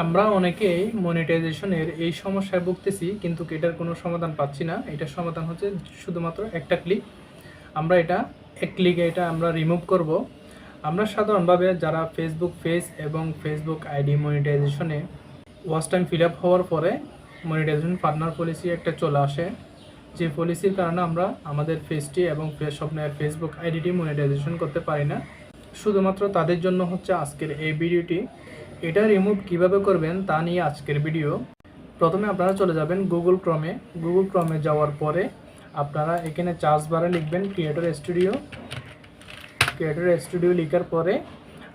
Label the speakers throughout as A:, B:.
A: আমরা অনেকেই মনিটাইজেশনের এই সমস্যায় ভুগতেছি, কিন্তু এটার কোনো সমাধান পাচ্ছি না। এটার সমাধান হচ্ছে শুধুমাত্র একটা ক্লিক আমরা এটা এক ক্লিকে এটা আমরা রিমুভ করব। আমরা সাধারণভাবে যারা ফেসবুক পেজ এবং ফেসবুক আইডি মনিটাইজেশনে ওয়াচ টাইম ফিল আপ হওয়ার পরে মনিটাইজেশন পার্টনার পলিসি একটা চলে আসে। যে পলিসির কারণে আমরা আমাদের ফেসটি এবং ফেসবুক আইডিটি মনিটাইজেশন করতে পারি না। শুধুমাত্র তাদের জন্য হচ্ছে আজকের এই ভিডিওটি এটা রিমুভ কীভাবে করবেন তা নিয়ে আজকের ভিডিও প্রথমে আপনারা চলে যাবেন গুগল ক্রমে গুগল ক্রমে যাওয়ার পরে আপনারা এখানে চার্জ বারে লিখবেন ক্রিয়েটর স্টুডিও ক্রিয়েটর স্টুডিও লিখার পরে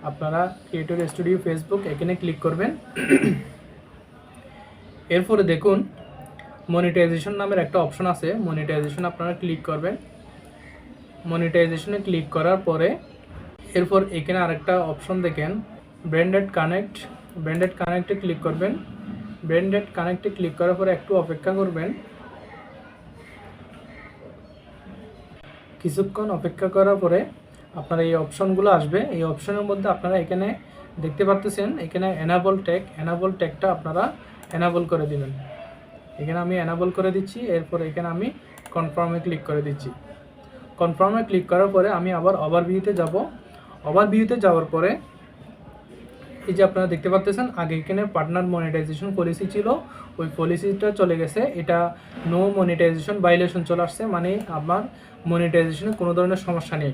A: আপনারা ক্রিয়েটর স্টুডিও ফেসবুক এখানে ক্লিক করবেন। এরপরে দেখুন মনিটাইজেশন নামের একটা অপশন আছে। মনিটাইজেশন আপনারা ক্লিক করবেন। মনিটাইজেশনে ক্লিক করার পরে এরপর এখানে আরেকটা অপশন দেখেন। ব্র্যান্ডেড কানেক্ট ব্র্যান্ডেড কানেক্টে ক্লিক করবেন। ব্র্যান্ডেড কানেক্টে ক্লিক করার পরে একটু অপেক্ষা করবেন। কিছুক্ষণ অপেক্ষা করার পরে আপনার এই অপশনগুলো আসবে। এই অপশনের মধ্যে আপনারা এখানে দেখতে পারতেছেন, এখানে এনাবল ট্যাগ এনাবল ট্যাগটা আপনারা এনাবল করে দিবেন। এখানে আমি এনাবল করে দিচ্ছি, এরপর এখানে আমি কনফার্মে ক্লিক করে দিচ্ছি। কনফার্মে ক্লিক করার পরে আমি আবার ওভারভিউতে যাব। ওভারভিউতে যাওয়ার পরে এই যে আপনারা দেখতে পাচ্ছেন আগে এখানে পার্টনার মনিটাইজেশন পলিসি ছিল। ওই পলিসিটা চলে গেছে। এটা নো মনিটাইজেশন ভাইলেশন চলে আসছে মানে আমার মনিটাইজেশনে কোনো ধরনের সমস্যা নেই।